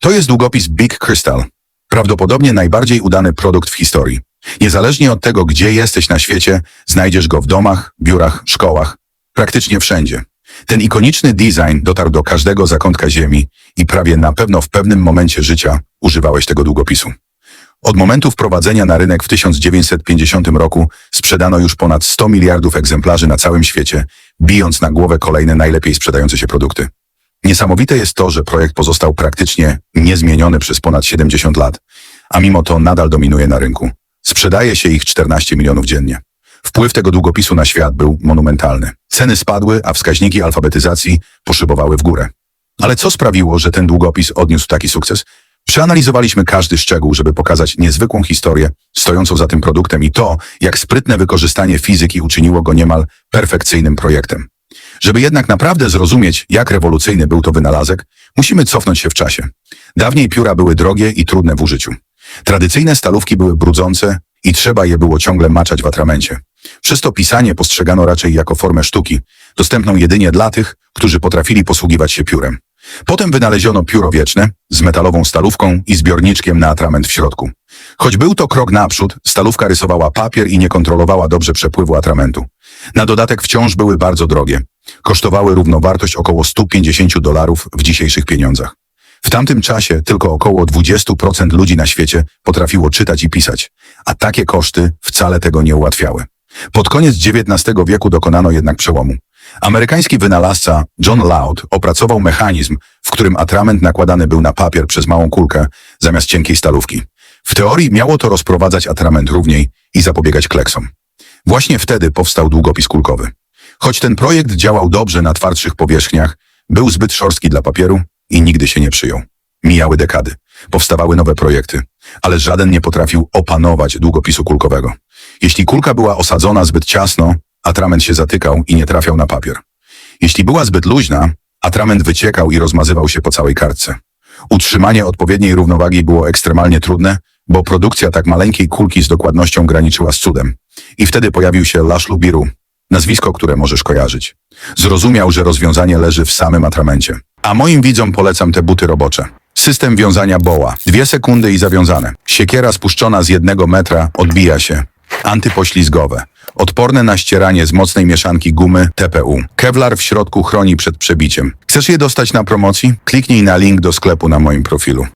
To jest długopis Big Crystal. Prawdopodobnie najbardziej udany produkt w historii. Niezależnie od tego, gdzie jesteś na świecie, znajdziesz go w domach, biurach, szkołach, praktycznie wszędzie. Ten ikoniczny design dotarł do każdego zakątka ziemi i prawie na pewno w pewnym momencie życia używałeś tego długopisu. Od momentu wprowadzenia na rynek w 1950 roku sprzedano już ponad 100 miliardów egzemplarzy na całym świecie, bijąc na głowę kolejne najlepiej sprzedające się produkty. Niesamowite jest to, że projekt pozostał praktycznie niezmieniony przez ponad 70 lat, a mimo to nadal dominuje na rynku. Sprzedaje się ich 14 milionów dziennie. Wpływ tego długopisu na świat był monumentalny. Ceny spadły, a wskaźniki alfabetyzacji poszybowały w górę. Ale co sprawiło, że ten długopis odniósł taki sukces? Przeanalizowaliśmy każdy szczegół, żeby pokazać niezwykłą historię stojącą za tym produktem i to, jak sprytne wykorzystanie fizyki uczyniło go niemal perfekcyjnym projektem. Żeby jednak naprawdę zrozumieć, jak rewolucyjny był to wynalazek, musimy cofnąć się w czasie. Dawniej pióra były drogie i trudne w użyciu. Tradycyjne stalówki były brudzące i trzeba je było ciągle maczać w atramencie. Przez to pisanie postrzegano raczej jako formę sztuki, dostępną jedynie dla tych, którzy potrafili posługiwać się piórem. Potem wynaleziono pióro wieczne z metalową stalówką i zbiorniczkiem na atrament w środku. Choć był to krok naprzód, stalówka rysowała papier i nie kontrolowała dobrze przepływu atramentu. Na dodatek wciąż były bardzo drogie. Kosztowały równowartość około 150 dolarów w dzisiejszych pieniądzach. W tamtym czasie tylko około 20% ludzi na świecie potrafiło czytać i pisać, a takie koszty wcale tego nie ułatwiały. Pod koniec XIX wieku dokonano jednak przełomu. Amerykański wynalazca John Loud opracował mechanizm, w którym atrament nakładany był na papier przez małą kulkę zamiast cienkiej stalówki. W teorii miało to rozprowadzać atrament równiej i zapobiegać kleksom. Właśnie wtedy powstał długopis kulkowy. Choć ten projekt działał dobrze na twardszych powierzchniach, był zbyt szorstki dla papieru i nigdy się nie przyjął. Mijały dekady, powstawały nowe projekty, ale żaden nie potrafił opanować długopisu kulkowego. Jeśli kulka była osadzona zbyt ciasno, atrament się zatykał i nie trafiał na papier. Jeśli była zbyt luźna, atrament wyciekał i rozmazywał się po całej kartce. Utrzymanie odpowiedniej równowagi było ekstremalnie trudne, bo produkcja tak maleńkiej kulki z dokładnością graniczyła z cudem. I wtedy pojawił się Lasz Lubiru, nazwisko, które możesz kojarzyć. Zrozumiał, że rozwiązanie leży w samym atramencie. A moim widzom polecam te buty robocze. System wiązania boła. Dwie sekundy i zawiązane. Siekiera spuszczona z jednego metra odbija się. Antypoślizgowe. Odporne na ścieranie z mocnej mieszanki gumy TPU. Kevlar w środku chroni przed przebiciem. Chcesz je dostać na promocji? Kliknij na link do sklepu na moim profilu.